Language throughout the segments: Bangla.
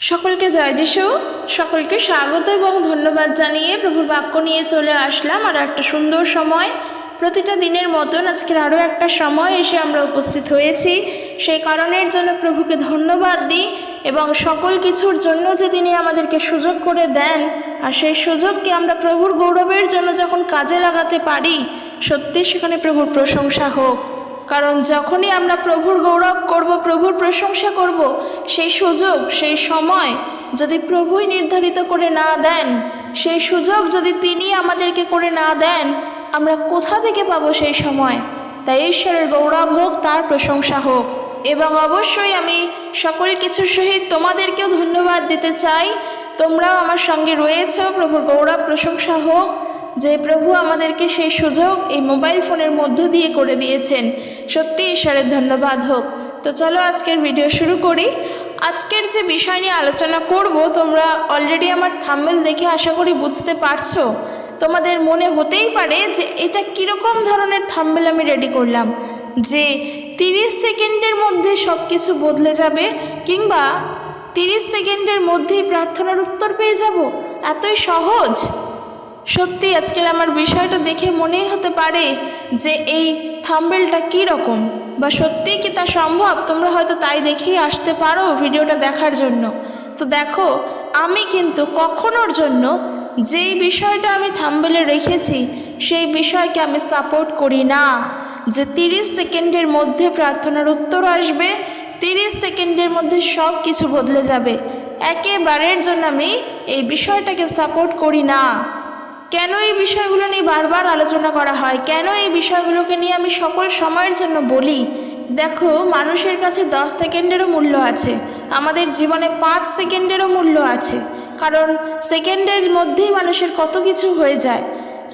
সকলকে জয় যিশু। সকলকে স্বাগত এবং ধন্যবাদ জানিয়ে প্রভুর বাক্য নিয়ে চলে আসলাম। আর একটা সুন্দর সময়। প্রতিটা দিনের মতন আজকের আরও একটা সময় এসে আমরা উপস্থিত হয়েছি। সেই কারণের জন্য প্রভুকে ধন্যবাদ দিই এবং সকল কিছুর জন্য যে তিনি আমাদেরকে সুযোগ করে দেন, আর সেই সুযোগকে আমরা প্রভুর গৌরবের জন্য যখন কাজে লাগাতে পারি, সত্যি সেখানে প্রভুর প্রশংসা হোক। কারণ যখনই আমরা প্রভুর গৌরব করব, প্রভুর প্রশংসা করব, সেই সুযোগ, সেই সময় যদি প্রভুই নির্ধারিত করে না দেন, সেই সুযোগ যদি তিনি আমাদেরকে করে না দেন, আমরা কোথা থেকে পাবো সেই সময়? তাই ঈশ্বরের গৌরব হোক, তার প্রশংসা হোক। এবং অবশ্যই আমি সকল কিছুর সহিত তোমাদেরকেও ধন্যবাদ দিতে চাই। তোমরাও আমার সঙ্গে রয়েছ, প্রভুর গৌরব, প্রশংসা হোক, যে প্রভু আমাদেরকে সেই সুযোগ এই মোবাইল ফোনের মধ্য দিয়ে করে দিয়েছেন। সত্যি ঈশ্বরের ধন্যবাদ হোক। তো চলো আজকের ভিডিও শুরু করি। আজকের যে বিষয় নিয়ে আলোচনা করব, তোমরা অলরেডি আমার থাম্বেল দেখে আশা করি বুঝতে পারছ। তোমাদের মনে হতেই পারে যে এটা কীরকম ধরনের থাম্বেল আমি রেডি করলাম, যে তিরিশ সেকেন্ডের মধ্যে সব কিছু বদলে যাবে কিংবা তিরিশ সেকেন্ডের মধ্যেই প্রার্থনার উত্তর পেয়ে যাব? এতই সহজ? সত্যি আজকের আমার বিষয়টা দেখে মনেই হতে পারে যে এই থাম্বেলটা কী রকম? বা সত্যিই কি তা সম্ভব? তোমরা হয়তো তাই দেখেই আসতে পারো ভিডিওটা দেখার জন্য। তো দেখো, আমি কিন্তু কখনোর জন্য যেই বিষয়টা আমি থাম্বেলে রেখেছি, সেই বিষয়কে আমি সাপোর্ট করি না। যে তিরিশ সেকেন্ডের মধ্যে প্রার্থনার উত্তর আসবে, তিরিশ সেকেন্ডের মধ্যে সব কিছু বদলে যাবে। একেবারের জন্য আমি এই বিষয়টাকে সাপোর্ট করি না। কেন এই বিষয়গুলো নিয়ে বারবার আলোচনা করা হয়? কেন এই বিষয়গুলোকে নিয়ে আমি সকল সময়ের জন্য বলি? দেখো, মানুষের কাছে দশ সেকেন্ডেরও মূল্য আছে। আমাদের জীবনে পাঁচ সেকেন্ডেরও মূল্য আছে। কারণ সেকেন্ডের মধ্যেই মানুষের কত কিছু হয়ে যায়।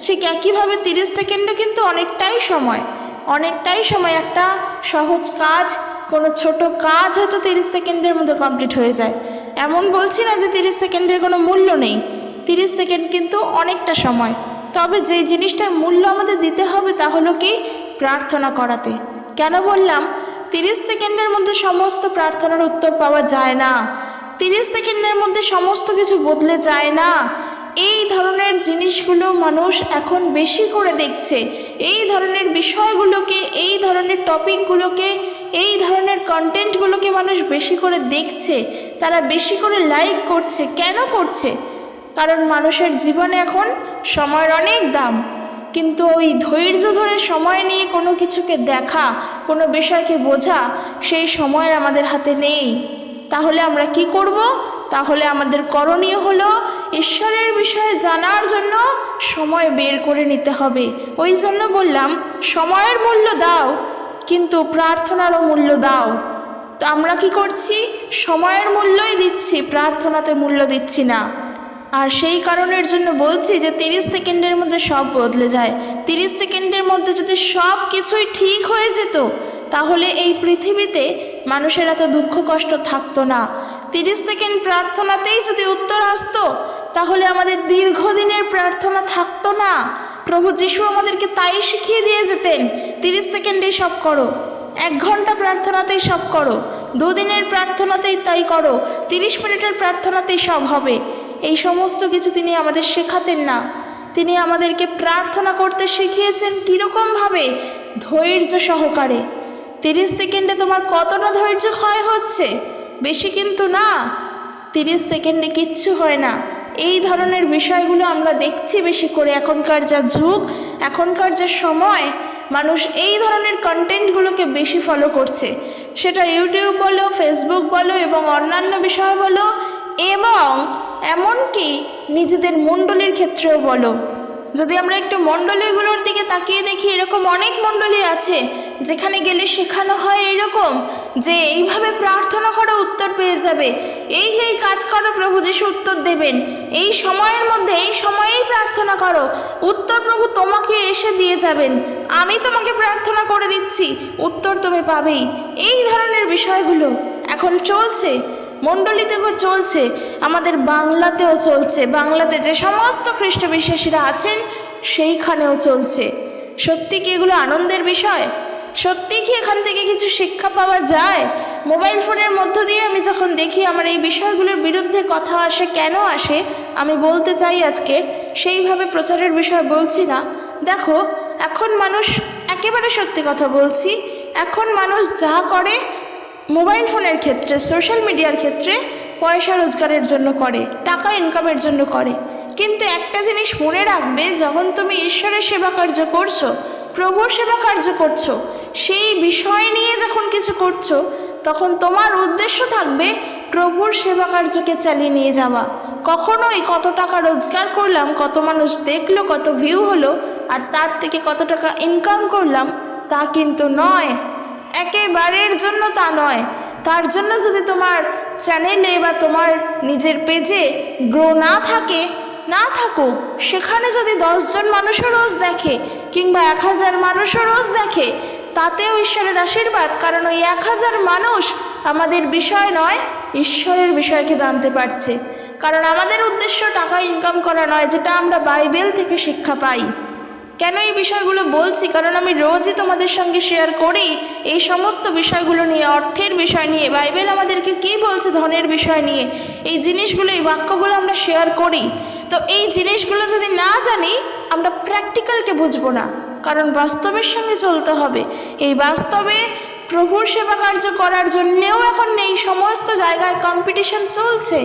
ঠিক একইভাবে তিরিশ সেকেন্ডও কিন্তু অনেকটাই সময়। অনেকটাই সময় একটা সহজ কাজ, কোনো ছোট কাজ হয়তো তিরিশ সেকেন্ডের মধ্যে কমপ্লিট হয়ে যায়। এমন বলছি না যে তিরিশ সেকেন্ডের কোনো মূল্য নেই। তিরিশ সেকেন্ড কিন্তু অনেকটা সময়। তবে যেই জিনিসটার মূল্য আমাদের দিতে হবে তা হলো কি? প্রার্থনা করাতে। কেন বললাম? তিরিশ সেকেন্ডের মধ্যে সমস্ত প্রার্থনার উত্তর পাওয়া যায় না। তিরিশ সেকেন্ডের মধ্যে সমস্ত কিছু বদলে যায় না। এই ধরনের জিনিসগুলো মানুষ এখন বেশি করে দেখছে। এই ধরনের বিষয়গুলোকে, এই ধরনের টপিকগুলোকে, এই ধরনের কন্টেন্টগুলোকে মানুষ বেশি করে দেখছে। তারা বেশি করে লাইক করছে। কেন করছে? কারণ মানুষের জীবনে এখন সময়ের অনেক দাম। কিন্তু ওই ধৈর্য ধরে সময় নিয়ে কোনো কিছুকে দেখা, কোনো বিষয়কে বোঝা, সেই সময় আমাদের হাতে নেই। তাহলে আমরা কি করব? তাহলে আমাদের করণীয় হলো ঈশ্বরের বিষয়ে জানার জন্য সময় বের করে নিতে হবে। ওই জন্য বললাম, সময়ের মূল্য দাও, কিন্তু প্রার্থনারও মূল্য দাও। তো আমরা কি করছি? সময়ের মূল্যই দিচ্ছি, প্রার্থনাতে মূল্য দিচ্ছি না। আর সেই কারণের জন্য বলছি যে তিরিশ সেকেন্ডের মধ্যে সব বদলে যায়। তিরিশ সেকেন্ডের মধ্যে যদি সব কিছুই ঠিক হয়ে যেত, তাহলে এই পৃথিবীতে মানুষের এত দুঃখ কষ্ট থাকতো না। তিরিশ সেকেন্ড প্রার্থনাতেই যদি উত্তর আসতো, তাহলে আমাদের দীর্ঘদিনের প্রার্থনা থাকতো না। প্রভু যিশু আমাদেরকে তাই শিখিয়ে দিয়ে যেতেন, তিরিশ সেকেন্ডেই সব করো, এক ঘণ্টা প্রার্থনাতেই সব করো, দুদিনের প্রার্থনাতেই তাই করো, তিরিশ মিনিটের প্রার্থনাতেই সব হবে। এই সমস্ত কিছু তিনি আমাদের শেখাতেন না। তিনি আমাদেরকে প্রার্থনা করতে শিখিয়েছেন কীরকমভাবে? ধৈর্য সহকারে। তিরিশ সেকেন্ডে তোমার কতটা ধৈর্য ক্ষয় হচ্ছে? বেশি কিন্তু না। তিরিশ সেকেন্ডে কিচ্ছু হয় না। এই ধরনের বিষয়গুলো আমরা দেখছি বেশি করে এখনকার যা যুগ, এখনকার যা সময়। মানুষ এই ধরনের কন্টেন্টগুলোকে বেশি ফলো করছে। সেটা ইউটিউব বলো ফেসবুক বলো এবং অন্যান্য বিষয় বলো, এবং এমনকি নিজেদের মণ্ডলীর ক্ষেত্রেও বলো। যদি আমরা একটু মণ্ডলীগুলোর দিকে তাকিয়ে দেখি, এরকম অনেক মণ্ডলী আছে, যেখানে গেলে শেখানো হয় এরকম যে এইভাবে প্রার্থনা করো উত্তর পেয়ে যাবে। এই এই কাজ করো, প্রভু যিশু উত্তর দেবেন। এই সময়ের মধ্যে, এই সময়েই প্রার্থনা করো। উত্তর প্রভু তোমাকে এসে দিয়ে যাবেন। আমি তোমাকে প্রার্থনা করে দিচ্ছি, উত্তর তুমি পাবেই। এই ধরনের বিষয়গুলো এখন চলছে। মণ্ডলীতেও চলছে, আমাদের বাংলাতেও চলছে। বাংলাতে যে সমস্ত খ্রিস্ট বিশ্বাসীরা আছেন, সেইখানেও চলছে। সত্যি কি এগুলো আনন্দের বিষয়? সত্যি কি এখান থেকে কিছু শিক্ষা পাওয়া যায়? মোবাইল ফোনের মধ্য দিয়ে আমি যখন দেখি আমার এই বিষয়গুলোর বিরুদ্ধে কথা আসে, কেন আসে, আমি বলতে চাই আজকে, সেইভাবে প্রচারের বিষয় বলছি না। দেখো, এখন মানুষ একেবারে সত্যি কথা বলছি, এখন মানুষ যা করে মোবাইল ফোনের ক্ষেত্রে, সোশ্যাল মিডিয়ার ক্ষেত্রে পয়সা রোজগারের জন্য করে, টাকা ইনকামের জন্য করে। কিন্তু একটা জিনিস মনে রাখবে, যখন তুমি ঈশ্বরের সেবা কার্য করছ, প্রভুর সেবা কার্য করছ, সেই বিষয় নিয়ে যখন কিছু করছ, তখন তোমার উদ্দেশ্য থাকবে প্রভুর সেবা কার্যকে চালিয়ে নিয়ে যাওয়া। কখনোই কত টাকা রোজগার করলাম, কত মানুষ দেখল, কত ভিউ হলো, আর তার থেকে কত টাকা ইনকাম করলাম, তা কিন্তু নয়। একেবারের জন্য তা নয়। তার জন্য যদি তোমার চ্যানেলে বা তোমার নিজের পেজে গ্রো না থাকে, না থাকুক সেখানে যদি দশজন মানুষও রোজ দেখে কিংবা এক হাজার মানুষও রোজ দেখে, তাতেও ঈশ্বরের আশীর্বাদ, কারণ ওই এক হাজার মানুষ আমাদের বিষয় নয়, ঈশ্বরের বিষয়কে জানতে পারছে। কারণ আমাদের উদ্দেশ্য টাকা ইনকাম করা নয়, যেটা আমরা বাইবেল থেকে শিক্ষা পাই। কেন এই বিষয়গুলো বলছি? কারণ আমি রোজই তোমাদের সঙ্গে শেয়ার করি। এই সমস্ত বিষয়গুলো নিয়ে, অর্থের বিষয় নিয়ে, বাইবেল আমাদেরকে কি বলছে ধনের বিষয় নিয়ে? এই জিনিসগুলো, এই বাক্যগুলো আমরা শেয়ার করি। তো এই জিনিসগুলো যদি না জানি, আমরা প্র্যাকটিক্যালকে বুঝব না। কারণ বাস্তবের সঙ্গে চলতে হবে। এই বাস্তবে প্রভুর সেবা কার্য করার জন্যেও এখন এই সমস্ত জায়গায় কম্পিটিশন চলছে।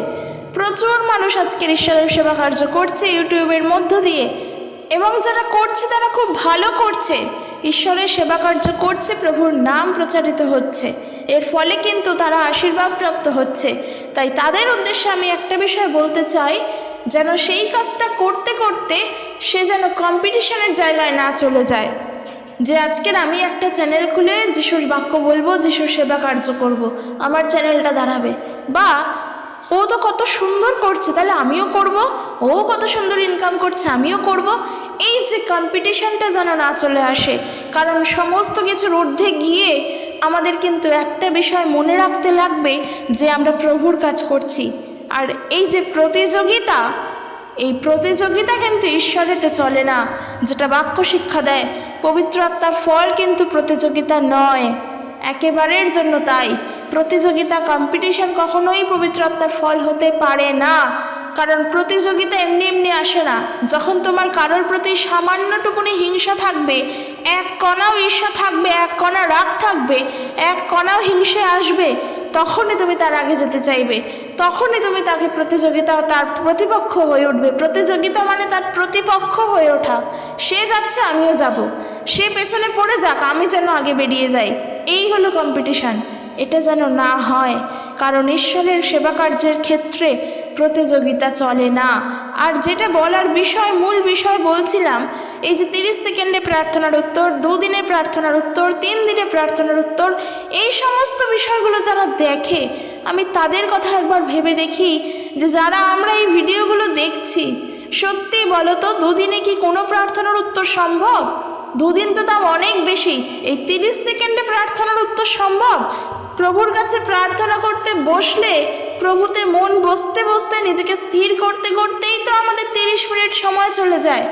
প্রচুর মানুষ আজকের ঈশ্বরের সেবা কার্য করছে ইউটিউবের মধ্য দিয়ে। এবং যারা করছে, তারা খুব ভালো করছে। ঈশ্বরের সেবা কার্য করছে, প্রভুর নাম প্রচারিত হচ্ছে। এর ফলে কিন্তু তারা আশীর্বাদ প্রাপ্ত হচ্ছে। তাই তাদের উদ্দেশ্যে আমি একটা বিষয় বলতে চাই, যেন সেই কাজটা করতে করতে সে যেন কম্পিটিশনের জায়গায় না চলে যায়। যে আজকের আমি একটা চ্যানেল খুলে যিশুর বাক্য বলব, যিশুর সেবা কার্য করব। আমার চ্যানেলটা দাঁড়াবে। বা ও তো কত সুন্দর করছে, তাহলে আমিও করব? ও কত সুন্দর ইনকাম করছে, আমিও করব? এই যে কম্পিটিশনটা যেন না চলে আসে, কারণ সমস্ত কিছুর ঊর্ধ্বে গিয়ে আমাদের কিন্তু একটা বিষয় মনে রাখতে লাগবে যে আমরা প্রভুর কাজ করছি। আর এই যে প্রতিযোগিতা, এই প্রতিযোগিতা কিন্তু ঈশ্বরেতে চলে না, যেটা বাক্য শিক্ষা দেয়। পবিত্র আত্মার ফল কিন্তু প্রতিযোগিতা নয়, একেবারের জন্য তাই। প্রতিযোগিতা কম্পিটিশন কখনোই পবিত্র আত্মার ফল হতে পারে না। কারণ প্রতিযোগিতা এমনি এমনি আসে না। যখন তোমার কারোর প্রতি সামান্যটুকুনি হিংসা থাকবে, এক কণাও ঈর্ষা থাকবে, এক কণা রাগ থাকবে, এক কণাও হিংসে আসবে, তখনই তুমি তার আগে যেতে চাইবে। তখনই তুমি তাকে প্রতিযোগিতা তার প্রতিপক্ষ হয়ে উঠবে। প্রতিযোগিতা মানে তার প্রতিপক্ষ হয়ে ওঠা। সে যাচ্ছে, আমিও যাব। সে পেছনে পড়ে যাক, আমি যেন আগে বেরিয়ে যাই। এই হলো কম্পিটিশান এটা যেন না হয়, কারণ ঈশ্বরের সেবা কার্যের ক্ষেত্রে প্রতিযোগিতা চলে না। আর যেটা বলার বিষয়, মূল বিষয় বলছিলাম, এই যে তিরিশ সেকেন্ডে প্রার্থনার উত্তর, দুদিনে প্রার্থনার উত্তর, তিন দিনে প্রার্থনার উত্তর, এই সমস্ত বিষয়গুলো যারা দেখে, আমি তাদের কথা একবার ভেবে দেখি যে যারা আমরা এই ভিডিওগুলো দেখছি, সত্যি বলো তো, দুদিনে কি কোনো প্রার্থনার উত্তর সম্ভব? দুদিন তো দাম অনেক বেশি, এই তিরিশ সেকেন্ডে প্রার্থনার উত্তর সম্ভব? প্রভুর কাছে প্রার্থনা করতে বসলে প্রভুতে মন বসতে বসতে নিজেকে স্থির করতে করতেই তো আমাদের তিরিশ মিনিট সময় চলে যায়।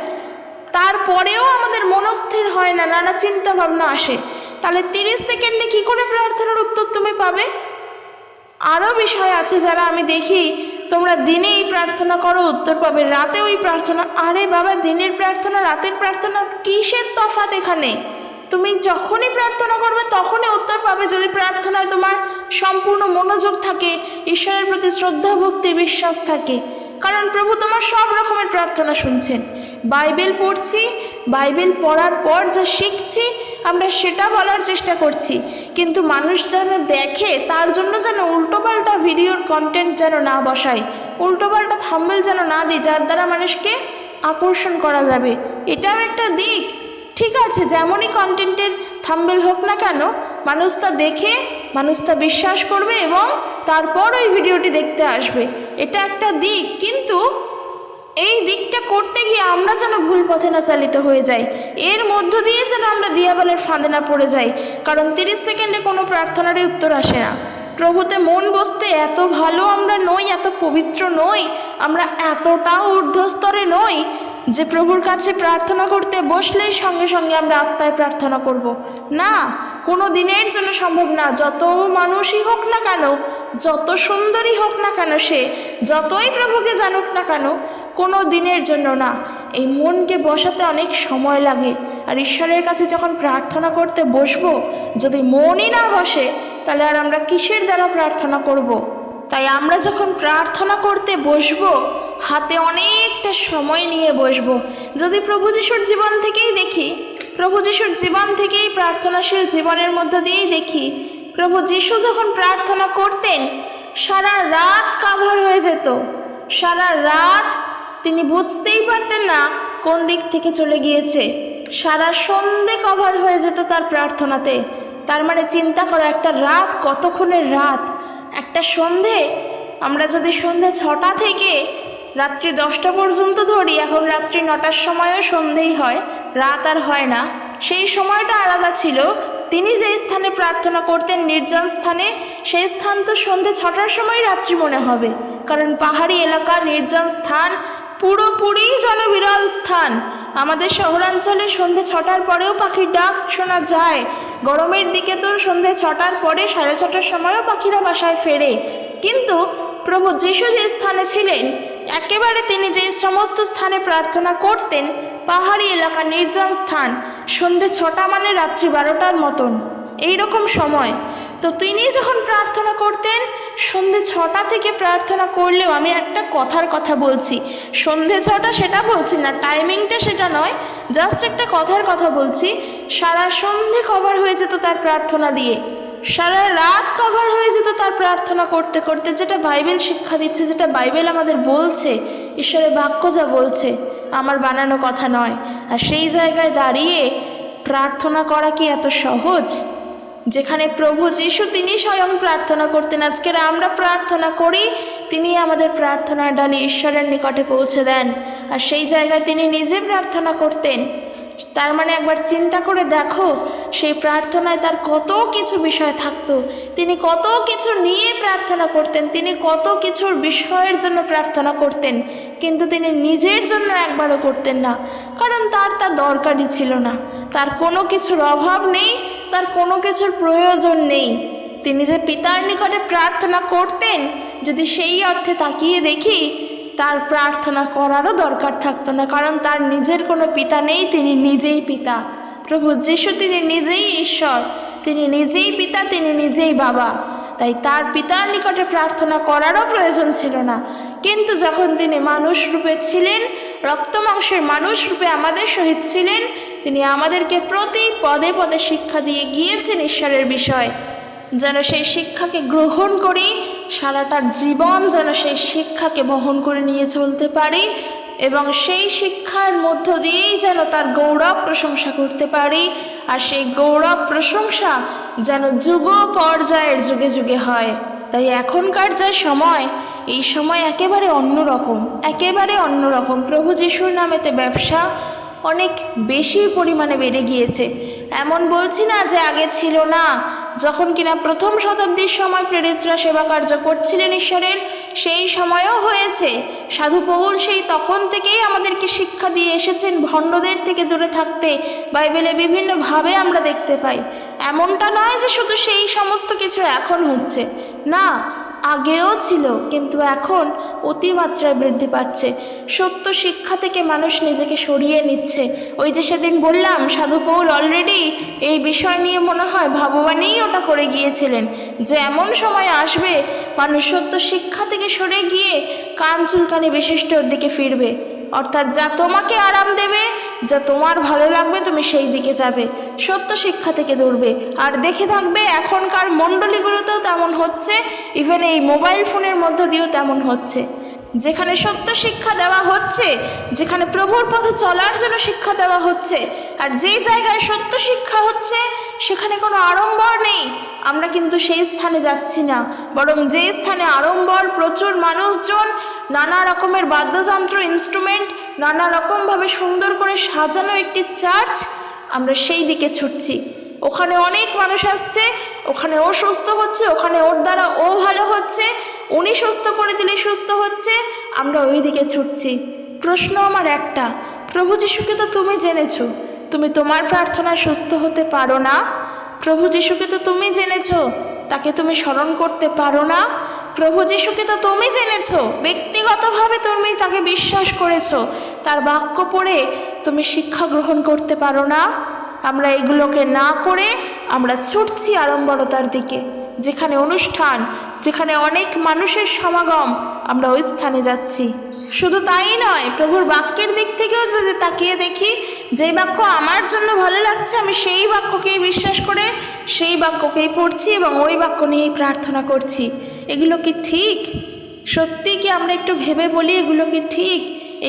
তারপরেও আমাদের মনস্থির হয় না, নানা চিন্তা ভাবনা আসে। তাহলে তিরিশ সেকেন্ডে কি করে প্রার্থনার উত্তর তুমি পাবে? আরও বিষয় আছে যারা আমি দেখি, তোমরা দিনেই প্রার্থনা করো, উত্তর পাবে। রাতে ওই প্রার্থনা, আরে বাবা, দিনের প্রার্থনা, রাতের প্রার্থনা, কিসের তফাত এখানে? তুমি যখনই প্রার্থনা করবে, তখনই উত্তর পাবে। যদি প্রার্থনায় তোমার সম্পূর্ণ মনোযোগ থাকে, ঈশ্বরের প্রতি শ্রদ্ধা, ভক্তি, বিশ্বাস থাকে। কারণ প্রভু তোমার সব রকমের প্রার্থনা শুনছেন। বাইবেল পড়ছি, বাইবেল পড়ার পর যা শিখছি, আমরা সেটা বলার চেষ্টা করছি। কিন্তু মানুষ যেন দেখে, তার জন্য যেন উল্টোপাল্টা ভিডিওর কন্টেন্ট যেন না বসায়, উল্টোপাল্টা থাম্বেল যেন না দিই যার দ্বারা মানুষকে আকর্ষণ করা যাবে। এটাও একটা দিক। ঠিক আছে, যেমনই কন্টেন্টের থাম্বেল হোক না কেন মানুষ তা দেখে মানুষ তা বিশ্বাস করবে এবং তারপর ওই ভিডিওটি দেখতে আসবে। এটা একটা দিক, কিন্তু এই দিকটা করতে গিয়ে আমরা যেন ভুল পথে না চালিত হয়ে যাই। এর মধ্য দিয়ে যেন আমরা দিয়াবালের ফাঁদে না পড়ে যাই, কারণ তিরিশ সেকেন্ডে কোনো প্রার্থনারই উত্তর আসে না। প্রভুতে মন বসতে এত ভালো আমরা নই, এত পবিত্র নই, আমরা এতটাও ঊর্ধ্বস্তরে নই যে প্রভুর কাছে প্রার্থনা করতে বসলেই সঙ্গে সঙ্গে আমরা আত্মায় প্রার্থনা করব। না, কোনো দিনের জন্য সম্ভব না। যত মানুষই হোক না কেন, যত সুন্দরী হোক না কেন সে, যতই প্রভুকে জানুক না কেন, কোনো দিনের জন্য না। এই মনকে বসাতে অনেক সময় লাগে। আর ঈশ্বরের কাছে যখন প্রার্থনা করতে বসবো, যদি মনই না বসে, তাহলে আর আমরা কিসের দ্বারা প্রার্থনা করব। তাই আমরা যখন প্রার্থনা করতে বসবো হাতে অনেকটা সময় নিয়ে বসবো। যদি প্রভু যিশুর জীবন থেকেই দেখি, প্রভু যিশুর জীবন থেকেই প্রার্থনাশীল জীবনের মধ্য দিয়েই দেখি, প্রভু যিশু যখন প্রার্থনা করতেন, সারা রাত কাভার হয়ে যেত। সারা রাত তিনি বুঝতেই পারতেন না কোন দিক থেকে চলে গিয়েছে। সারা সন্ধে কভার হয়ে যেত তার প্রার্থনাতে। তার মানে চিন্তা করো, একটা রাত কতক্ষণের রাত? একটা সন্ধে? আমরা যদি সন্ধে ছটা থেকে রাত্রি দশটা পর্যন্ত ধরি, এখন রাত্রি নটার সময়ও সন্ধেই হয়, রাত আর হয় না। সেই সময়টা আলাদা ছিল। তিনি যে স্থানে প্রার্থনা করতেন, নির্জন স্থানে, সেই স্থান তো সন্ধে ছটার সময় রাত্রি মনে হবে। কারণ পাহাড়ি এলাকা, নির্জন স্থান, পুরোপুরি জনবিরল স্থান। আমাদের শহরাঞ্চলে সন্ধে ছটার পরেও পাখির ডাক শোনা যায়। গরমের দিকে তো সন্ধে ছটার পরে সাড়ে ছটার সময়ও পাখিরা বাসায় ফেরে। কিন্তু প্রভু যিশু যে স্থানে ছিলেন একেবারে তিনি যে সমস্ত স্থানে প্রার্থনা করতেন, পাহাড়ি এলাকা নির্জন স্থান, সন্ধে ছটা মানে রাত্রি বারোটার মতন। এই রকম সময়। তো তিনি যখন প্রার্থনা করতেন, সন্ধে ছটা থেকে প্রার্থনা করলেও আমি একটা কথার কথা বলছি। সন্ধে ছটা সেটা বলছি না, টাইমিংটা সেটা নয়, জাস্ট একটা কথার কথা বলছি। সারা সন্ধে কভার হয়ে যেত তার প্রার্থনা দিয়ে। সারা রাত কভার হয়ে যেত তার প্রার্থনা করতে করতে। যেটা বাইবেল শিক্ষা দিচ্ছে, যেটা বাইবেল আমাদের বলছে, ঈশ্বরের বাক্য যা বলছে, আমার বানানো কথা নয়। আর সেই জায়গায় দাঁড়িয়ে প্রার্থনা করা কি এত সহজ? যেখানে প্রভু যিশু, তিনি স্বয়ং প্রার্থনা করতেন। আজকের আমরা প্রার্থনা করি, তিনি আমাদের প্রার্থনার ডালি ঈশ্বরের নিকটে পৌঁছে দেন। আর সেই জায়গায় তিনি নিজে প্রার্থনা করতেন। তার মানে একবার চিন্তা করে দেখো, সেই প্রার্থনায় তার কত কিছু বিষয় থাকতো। তিনি কত কিছু নিয়ে প্রার্থনা করতেন, তিনি কত কিছুর বিষয়ের জন্য প্রার্থনা করতেন, কিন্তু তিনি নিজের জন্য একবারও করতেন না, কারণ তার তা দরকারই ছিল না। তার কোনো কিছুর অভাব নেই, তার কোনো কিছুর প্রয়োজন নেই। তিনি যে পিতার নিকটে প্রার্থনা করতেন, যদি সেই অর্থে তাকিয়ে দেখি তার প্রার্থনা করারও দরকার থাকতো না, কারণ তার নিজের কোনো পিতা নেই, তিনি নিজেই পিতা। প্রভু যিশু তিনি নিজেই ঈশ্বর, তিনি নিজেই পিতা, তিনি নিজেই বাবা। তাই তার পিতার নিকটে প্রার্থনা করারও প্রয়োজন ছিল না। কিন্তু যখন তিনি মানুষ রূপে ছিলেন, রক্ত মাংসের মানুষ রূপে আমাদের সহিত ছিলেন, তিনি আমাদেরকে প্রতি পদে পদে শিক্ষা দিয়ে গিয়েছেন ঈশ্বরের বিষয়। যেন সেই শিক্ষাকে গ্রহণ করি, সারাটা জীবন যেন সেই শিক্ষাকে বহন করে নিয়ে চলতে পারি এবং সেই শিক্ষার মধ্য দিয়েই যেন তার গৌরব প্রশংসা করতে পারি আর সেই গৌরব প্রশংসা যেন যুগ পর্যায়ের যুগে যুগে হয়। তাই এখনকার যে সময়, এই সময় একেবারে অন্যরকম একেবারে অন্যরকম। প্রভু যিশুর নামেতে ব্যবসা অনেক বেশি পরিমাণে বেড়ে গিয়েছে। এমন বলছি না যে আগে ছিল না যখন কিনা প্রথম শতাব্দীর সময় প্রেরিতরা সেবা কার্য করছিলেন ঈশ্বরের, সেই সময়ও হয়েছে। সাধু পৌল সেই তখন থেকেই আমাদেরকে শিক্ষা দিয়ে এসেছেন ভণ্ডদের থেকে দূরে থাকতে। বাইবেলে বিভিন্নভাবে আমরা দেখতে পাই। এমনটা নয় যে শুধু সেই সমস্ত কিছু এখন হচ্ছে। না আগেও ছিল, কিন্তু এখন অতিমাত্রায় বৃদ্ধি পাচ্ছে। সত্য শিক্ষা থেকে মানুষ নিজেকে সরিয়ে নিচ্ছে। ওই যে সেদিন বললাম, সাধু পৌল অলরেডি এই বিষয় নিয়ে মনে হয় ভাববানেই ওটা করে গিয়েছিলেন। যে এমন সময় আসবে, মানুষ সত্য শিক্ষা থেকে সরে গিয়ে কান চুলকানি বিশিষ্টর দিকে ফিরবে। অর্থাৎ যা তোমাকে আরাম দেবে যা তোমার ভালো লাগবে তুমি সেই দিকে যাবে। সত্য শিক্ষা থেকে দূরবে। আর দেখে থাকবে, এখনকার মণ্ডলীগুলোতেও তেমন হচ্ছে ইভেন এই মোবাইল ফোনের মধ্য দিয়েও তেমন হচ্ছে। যেখানে সত্য শিক্ষা দেওয়া হচ্ছে, যেখানে প্রভুর পথে চলার জন্য শিক্ষা দেওয়া হচ্ছে, আর যেই জায়গায় সত্য শিক্ষা হচ্ছে সেখানে কোনো আড়ম্বর নেই। আমরা কিন্তু সেই স্থানে যাচ্ছি না। বরং যে স্থানে আড়ম্বর, প্রচুর মানুষজন, নানা রকমের বাদ্যযন্ত্র ইনস্ট্রুমেন্ট নানা রকমভাবে সুন্দর করে সাজানো একটি চার্চ আমরা সেই দিকে ছুটছি। ওখানে অনেক মানুষ আসছে, ওখানে ও সুস্থ হচ্ছে, ওখানে ওর দ্বারা ও ভালো হচ্ছে, উনি সুস্থ করে দিলে সুস্থ হচ্ছে, আমরা ওই দিকে ছুটছি। প্রশ্ন আমার একটা, প্রভু যিশুকে তো তুমি জেনেছো। তুমি তোমার প্রার্থনা সুস্থ হতে পারো না। প্রভু যিশুকে তো তুমি জেনেছ, তাকে তুমি স্মরণ করতে পারো না। প্রভু যিশুকে তো তুমি জেনেছো, ব্যক্তিগতভাবে তুমি তাকে বিশ্বাস করেছ। তার বাক্য পড়ে তুমি শিক্ষা গ্রহণ করতে পারো না। আমরা এগুলোকে না করে আমরা ছুটছি আড়ম্বরতার দিকে। যেখানে অনুষ্ঠান, যেখানে অনেক মানুষের সমাগম, আমরা ওই স্থানে যাচ্ছি। শুধু তাই নয়, প্রভুর বাক্যের দিক থেকেও যদি তাকিয়ে দেখি যেই বাক্য আমার জন্য ভালো লাগছে, আমি সেই বাক্যকেই বিশ্বাস করে সেই বাক্যকেই পড়ছি এবং ওই বাক্য নিয়েই প্রার্থনা করছি। এগুলো কি ঠিক? সত্যি কি আমরা একটু ভেবে বলি এগুলো কি ঠিক?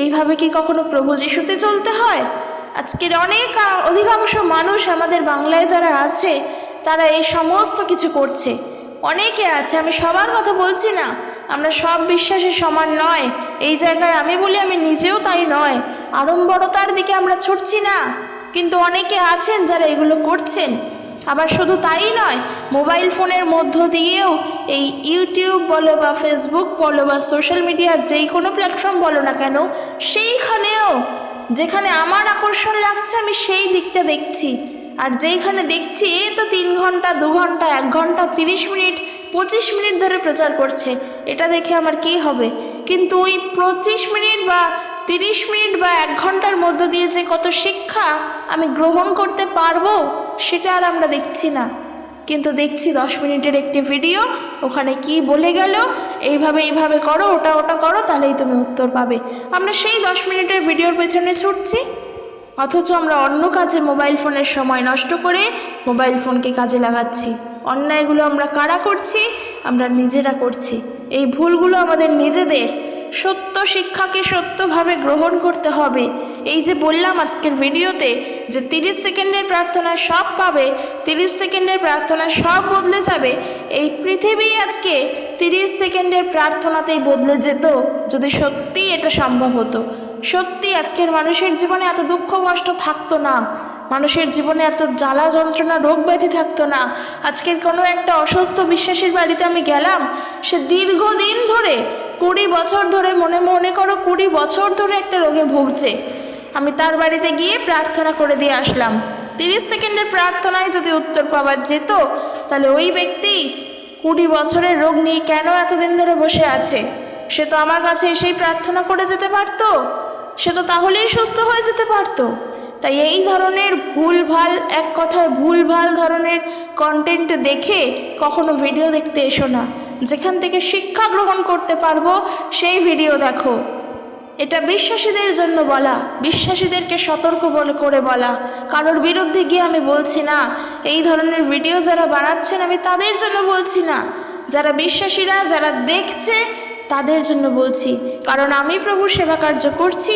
এইভাবে কি কখনো প্রভু যিশুতে চলতে হয়? আজকের অনেক অধিকাংশ মানুষ আমাদের বাংলায় যারা আছে, তারা এই সমস্ত কিছু করছে অনেকে আছে, আমি সবার কথা বলছি না, আমরা সব বিশ্বাসে সমান নয়। এই জায়গায় আমি বলি, আমি নিজেও তাই নয়। আড়ম্বরতার দিকে আমরা ছুটছি না। কিন্তু অনেকে আছেন যারা এগুলো করছেন। আবার শুধু তাই নয়, মোবাইল ফোনের মধ্য দিয়েও এই ইউটিউব বলো বা ফেসবুক বলো বা সোশ্যাল মিডিয়ার যেই কোনো প্ল্যাটফর্ম বলো না কেন, সেইখানেও যেখানে আমার আকর্ষণ লাগছে আমি সেই দিকটা দেখছি। আর যেইখানে দেখছি, এ তো তিন ঘণ্টা, দু ঘণ্টা, এক ঘণ্টা, তিরিশ মিনিট, পঁচিশ মিনিট ধরে প্রচার করছে। এটা দেখে আমার কি হবে? কিন্তু ওই পঁচিশ মিনিট বা তিরিশ মিনিট বা এক ঘণ্টার মধ্য দিয়ে যে কত শিক্ষা আমি গ্রহণ করতে পারব, সেটা আর আমরা দেখছি না। কিন্তু দেখছি দশ মিনিটের একটি ভিডিও, ওখানে কি বলে গেল, এইভাবে এইভাবে করো, ওটা ওটা করো, তাহলেই তুমি উত্তর পাবে। আমরা সেই দশ মিনিটের ভিডিওর পেছনে ছুটছি। অথচ আমরা অন্য কাজে মোবাইল ফোনের সময় নষ্ট করে মোবাইল ফোনকে কাজে লাগাচ্ছি। অন্যায়গুলো আমরা কারা করছি? আমরা নিজেরা করছি। এই ভুলগুলো আমাদের নিজেদের সত্য শিক্ষাকে সত্যভাবে গ্রহণ করতে হবে। এই যে বললাম আজকের ভিডিওতে যে তিরিশ সেকেন্ডের প্রার্থনা সব পাবে, তিরিশ সেকেন্ডের প্রার্থনা সব বদলে যাবে, এই পৃথিবী আজকে তিরিশ সেকেন্ডের প্রার্থনাতেই বদলে যেত, যদি সত্যিই এটা সম্ভব হতো। সত্যি আজকের মানুষের জীবনে এত দুঃখ কষ্ট থাকতো না, মানুষের জীবনে এত জ্বালা যন্ত্রণা, রোগ ব্যাধি থাকতো না। আজকের কোনো একটা অসুস্থ বিশ্বাসীর বাড়িতে আমি গেলাম, সে দীর্ঘদিন ধরে কুড়ি বছর ধরে মনে মনে করো কুড়ি বছর ধরে একটা রোগে ভুগছে। আমি তার বাড়িতে গিয়ে প্রার্থনা করে দিয়ে আসলাম। তিরিশ সেকেন্ডের প্রার্থনায় যদি উত্তর পাওয়া যেত, তাহলে ওই ব্যক্তি কুড়ি বছরের রোগ নিয়ে কেন এতদিন ধরে বসে আছে? সে তো আমার কাছে এসেই প্রার্থনা করে যেতে পারতো। সে তো তাহলেই সুস্থ হয়ে যেতে পারতো। তাই এই ধরনের ভুলভাল, এক কথায় ভুলভাল ধরনের কন্টেন্ট দেখে কখনো ভিডিও দেখতে এসো না। যেখান থেকে শিক্ষা গ্রহণ করতে পারব, সেই ভিডিও দেখো। এটা বিশ্বাসীদের জন্য বলা, বিশ্বাসীদেরকে সতর্ক বলে করে বলা। কারোর বিরুদ্ধে গিয়ে আমি বলছি না, এই ধরনের ভিডিও যারা বানাচ্ছেন, আমি তাদের জন্য বলছি না। যারা বিশ্বাসীরা, যারা দেখছে তাদের জন্য বলছি, কারণ আমি প্রভুর সেবা কার্য করছি,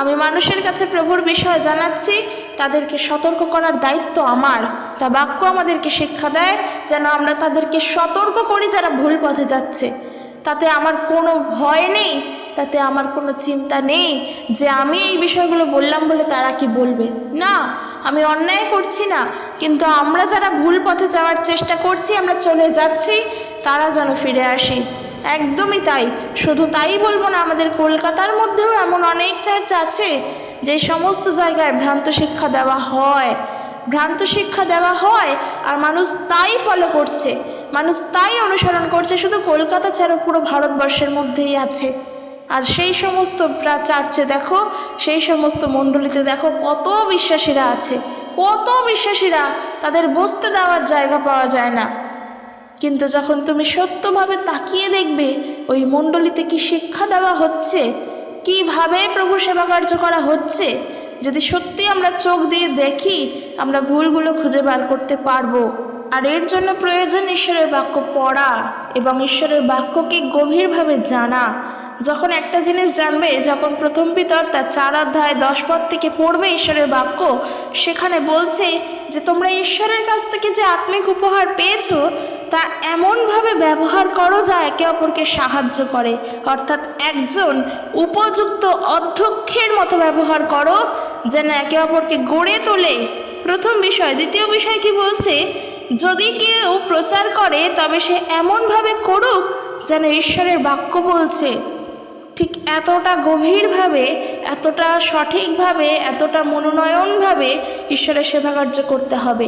আমি মানুষের কাছে প্রভুর বিষয়ে জানাচ্ছি, তাদেরকে সতর্ক করার দায়িত্ব আমার। তা বাক্য আমাদেরকে শিক্ষা দেয়, যেন আমরা তাদেরকে সতর্ক করি যারা ভুল পথে যাচ্ছে। তাতে আমার কোনো ভয় নেই, তাতে আমার কোনো চিন্তা নেই যে আমি এই বিষয়গুলো বললাম বলে তারা কি বলবে। না, আমি অন্যায় করছি না, কিন্তু আমরা যারা ভুল পথে যাওয়ার চেষ্টা করছি, আমরা চলে যাচ্ছি, তারা যেন ফিরে আসি। একদমই তাই। শুধু তাই বলব না, আমাদের কলকাতার মধ্যেও এমন অনেক চার্চ আছে, যে সমস্ত জায়গায় ভ্রান্ত শিক্ষা দেওয়া হয়। ভ্রান্ত শিক্ষা দেওয়া হয় আর মানুষ তাই ফলো করছে, মানুষ তাই অনুসরণ করছে, শুধু কলকাতা ছাড়া পুরো ভারতবর্ষের মধ্যেই আছে। আর সেই সমস্ত চার্চে দেখো, সেই সমস্ত মণ্ডলীতে দেখো, কত বিশ্বাসীরা আছে, কত বিশ্বাসীরা তাদের বসতে দেওয়ার জায়গা পাওয়া যায় না। কিন্তু যখন তুমি সত্যভাবে তাকিয়ে দেখবে ওই মণ্ডলীতে কি শিক্ষা দেওয়া হচ্ছে, কীভাবে প্রভু সেবা কার্য করা হচ্ছে, যদি সত্যি আমরা চোখ দিয়ে দেখি, আমরা ভুলগুলো খুঁজে বার করতে পারব। আর এর জন্য প্রয়োজন ঈশ্বরের বাক্য পড়া এবং ঈশ্বরের বাক্যকে গভীরভাবে জানা। যখন একটা জিনিস জানবে, যখন প্রথম পিতর তার চার অধ্যায় দশ পদ থেকে পড়বে ঈশ্বরের বাক্য, সেখানে বলছে যে, তোমরা ঈশ্বরের কাছ থেকে যে আত্মিক উপহার পেয়েছ তা এমনভাবে ব্যবহার করো যা একে অপরকে সাহায্য করে। অর্থাৎ একজন উপযুক্ত অধ্যক্ষের মতো ব্যবহার করো, যেন একে অপরকে গড়ে তোলে। প্রথম বিষয়, দ্বিতীয় বিষয় কি বলছে? যদি কেউ প্রচার করে, তবে সে এমনভাবে করুক যেন ঈশ্বরের বাক্য বলছে। ঠিক এতটা গভীরভাবে, এতটা সঠিকভাবে, এতটা মনোনয়নভাবে ঈশ্বরের সেবা কার্য করতে হবে।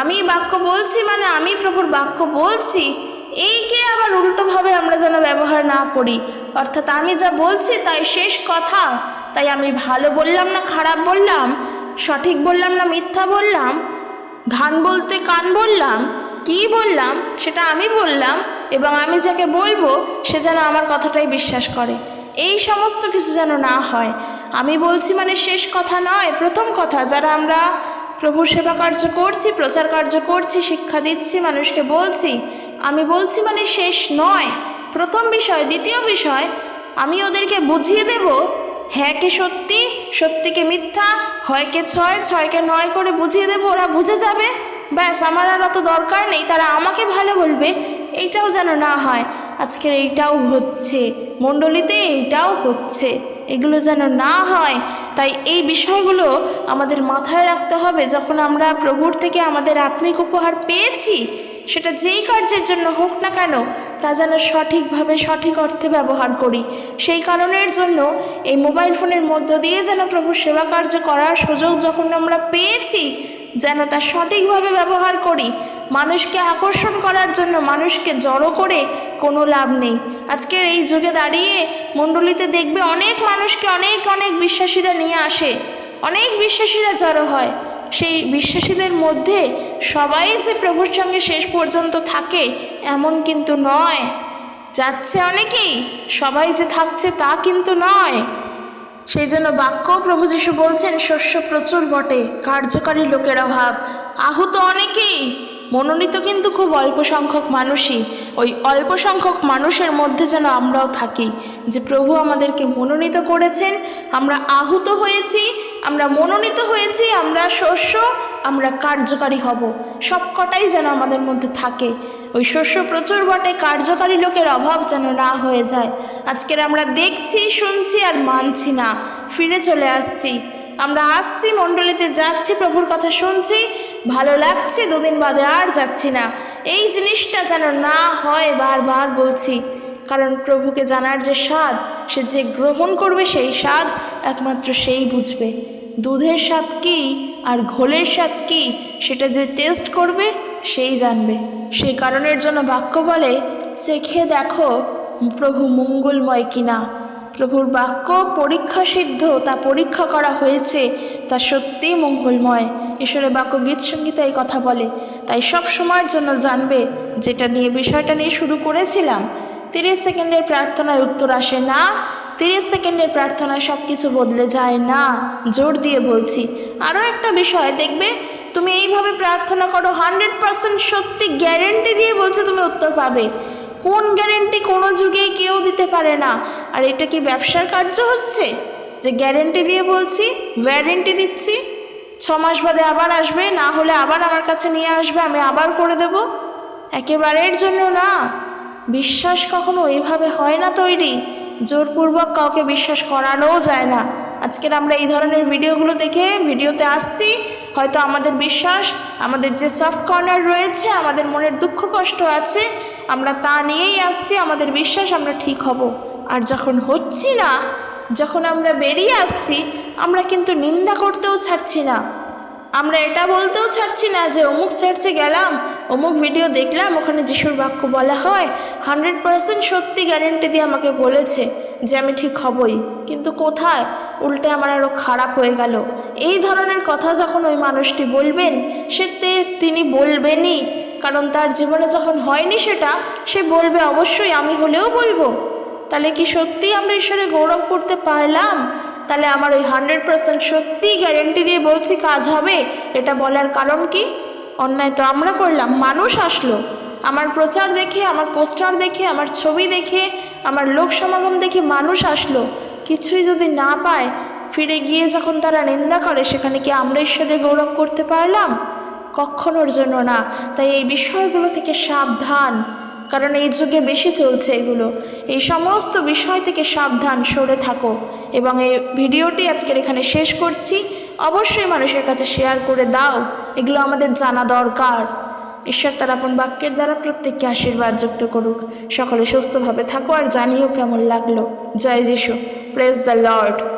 আমি বাক্য বলছি মানে আমি প্রভুর বাক্য বলছি, এইকে আবার উল্টোভাবে আমরা যেন ব্যবহার না করি। অর্থাৎ আমি যা বলছি তাই শেষ কথা। তাই আমি ভালো বললাম না খারাপ বললাম, সঠিক বললাম না মিথ্যা বললাম ধান বলতে কান বললাম, কি বললাম সেটা আমি বললাম এবং আমি যাকে বলব সে যেন আমার কথাটাই বিশ্বাস করে। এই সমস্ত কিছু যেন না হয়। আমি বলছি মানে শেষ কথা নয়, প্রথম কথা, যারা আমরা প্রভুর সেবা কার্য করছি, প্রচার কার্য করছি, শিক্ষা দিচ্ছি, মানুষকে বলছি, আমি বলছি মানে শেষ নয়। প্রথম বিষয়, দ্বিতীয় বিষয়, আমি ওদেরকে বুঝিয়ে দেব হ্যাঁ কে সত্যি সত্যিকে মিথ্যা, হয় কে ছয় ছয়কে নয় করে বুঝিয়ে দেবো, ওরা বুঝে যাবে। ব্যাস, আমার আর অত দরকার নেই, তারা আমাকে ভালো বলবে, এইটাও যেন না হয়। আজকের এইটাও হচ্ছে। মণ্ডলীতে এইটাও হচ্ছে। এগুলো যেন না হয়, তাই এই বিষয়গুলো আমাদের মাথায় রাখতে হবে। যখন আমরা প্রভুর থেকে আমাদের আত্মিক উপহার পেয়েছি, সেটা যেই কার্যের জন্য হোক না কেন, তা যেন সঠিকভাবে, সঠিক অর্থে ব্যবহার করি। সেই কারণের জন্য এই মোবাইল ফোনের মধ্য দিয়ে যেন প্রভুর সেবা কার্য করার সুযোগ যখন আমরা পেয়েছি, যেন তা সঠিকভাবে ব্যবহার করি মানুষকে আকর্ষণ করার জন্য মানুষকে জড়ো করে কোনো লাভ নেই। আজকের এই যুগে দাঁড়িয়ে মণ্ডলীতে দেখবে অনেক মানুষকে অনেক অনেক বিশ্বাসীরা নিয়ে আসে। অনেক বিশ্বাসীরা জড়ো হয়। সেই বিশ্বাসীদের মধ্যে সবাই যে প্রভুর সঙ্গে শেষ পর্যন্ত থাকে, এমন কিন্তু নয়। যাচ্ছে অনেকেই, সবাই যে থাকছে তা কিন্তু নয়। সেই জন্য বাক্য প্রভু যিশু বলছেন, শস্য প্রচুর বটে, কার্যকারী লোকের অভাব, আহত অনেকেই। মনোনীত কিন্তু খুব অল্প সংখ্যক মানুষই। ওই অল্প সংখ্যক মানুষের মধ্যে যেন আমরাও থাকি। যে প্রভু আমাদেরকে মনোনীত করেছেন, আমরা আহত হয়েছি, আমরা মনোনীত হয়েছি, আমরা শস্য, আমরা কার্যকারী হব। সব কটাই যেন আমাদের মধ্যে থাকে। ওই শস্য প্রচুর বটে, কার্যকারী লোকের অভাব যেন না হয়ে যায়। আজকের আমরা দেখছি, শুনছি আর মানছি না। ফিরে চলে আসছি। আমরা আসছি, মণ্ডলীতে যাচ্ছি, প্রভুর কথা শুনছি। ভালো লাগছে, দুদিন বাদে আর যাচ্ছি না। এই জিনিসটা যেন না হয় বারবার বলছি, কারণ প্রভুকে জানার যে স্বাদ, সে যে গ্রহণ করবে সেই স্বাদ একমাত্র সেই বুঝবে। দুধের স্বাদ কী আর ঘোলের স্বাদ কী, সেটা যে টেস্ট করবে, সেই জানবে। সেই কারণের জন্য বাক্য বলে, চেখে দেখো প্রভু মঙ্গলময় কিনা। প্রভুর বাক্য পরীক্ষা সিদ্ধ, তা পরীক্ষা করা হয়েছে। তা সত্যিই মঙ্গলময়। ঈশ্বরের বাক্য গীত সংগীত এই কথা বলে, তাই সব সময়ের জন্য জানবে যেটা নিয়ে বিষয়টা নিয়ে শুরু করেছিলাম। তিরিশ সেকেন্ডের প্রার্থনায় উত্তর আসে না, তিরিশ সেকেন্ডের প্রার্থনায় সব কিছু বদলে যায় না। জোর দিয়ে বলছি। আরও একটা বিষয়, দেখবে তুমি এইভাবে প্রার্থনা করো, হান্ড্রেড পার্সেন্ট সত্যি গ্যারেন্টি দিয়ে বলছে তুমি উত্তর পাবে। কোন গ্যারেন্টি কোনো যুগে কেউ দিতে পারে না। আর এটা কি ব্যবসার কার্য হচ্ছে? যে গ্যারেন্টি দিয়ে বলছি ওয়ারেন্টি দিচ্ছি, ছ মাস বাদে আবার আসবে, না হলে আবার আমার কাছে নিয়ে আসবে, আমি আবার করে দেব। একেবারের জন্য না। বিশ্বাস কখনো ওইভাবে হয় না তৈরি। জোরপূর্বক কাউকে বিশ্বাস করানোও যায় না। আজকের আমরা এই ধরনের ভিডিওগুলো দেখে ভিডিওতে আসছি। হয়তো আমাদের বিশ্বাস, আমাদের যে সফট কর্নার রয়েছে, আমাদের মনের দুঃখ, কষ্ট আছে, আমরা তা নিয়েই আসছি, আমাদের বিশ্বাস, আমরা ঠিক হব। আর যখন হচ্ছি না যখন আমরা বেরিয়ে আসছি, আমরা কিন্তু নিন্দা করতেও ছাড়ছি না। আমরা এটা বলতেও ছাড়ছি না যে, অমুক চার্চে গেলাম, অমুক ভিডিও দেখলাম, ওখানে যিশুর বাক্য বলা হয়। হান্ড্রেড পার্সেন্ট সত্যি গ্যারেন্টি দিয়ে আমাকে বলেছে যে, আমি ঠিক হবই। কিন্তু কোথায়? উল্টে আমার আরও খারাপ হয়ে গেল। এই ধরনের কথা যখন ওই মানুষটি বলবেন, সে তিনি বলবেনই। কারণ তার জীবনে যখন হয়নি সেটা, সে বলবে, অবশ্যই আমি হলেও বলব। তাহলে কি সত্যি আমরা ঈশ্বরে গৌরব করতে পারলাম? তাহলে আমার ওই হান্ড্রেড পার্সেন্ট সত্যিই গ্যারেন্টি দিয়ে বলছি কাজ হবে। এটা বলার কারণ কি? অন্যায় তো আমরা করলাম, মানুষ আসলো। আমার প্রচার দেখে, আমার পোস্টার দেখে, আমার ছবি দেখে, আমার লোক সমাগম দেখে মানুষ আসলো। কিছুই যদি না পায়, ফিরে গিয়ে যখন তারা নিন্দা করে, সেখানে কি আমরা ঈশ্বরে গৌরব করতে পারলাম? কখনোর জন্য না। তাই এই বিষয়গুলো থেকে সাবধান। কারণ এই যুগে বেশি চলছে এগুলো। এই সমস্ত বিষয় থেকে সাবধান, সরে থাকো। এবং এই ভিডিওটি আজকের এখানে শেষ করছি। অবশ্যই মানুষের কাছে শেয়ার করে দাও। এগুলো আমাদের জানা দরকার। ঈশ্বর তার আপন বাক্যের দ্বারা প্রত্যেককে আশীর্বাদ যুক্ত করুক। সকলে সুস্থভাবে থাকো আর জানিও কেমন লাগল। জয় যিশু। Press the Lord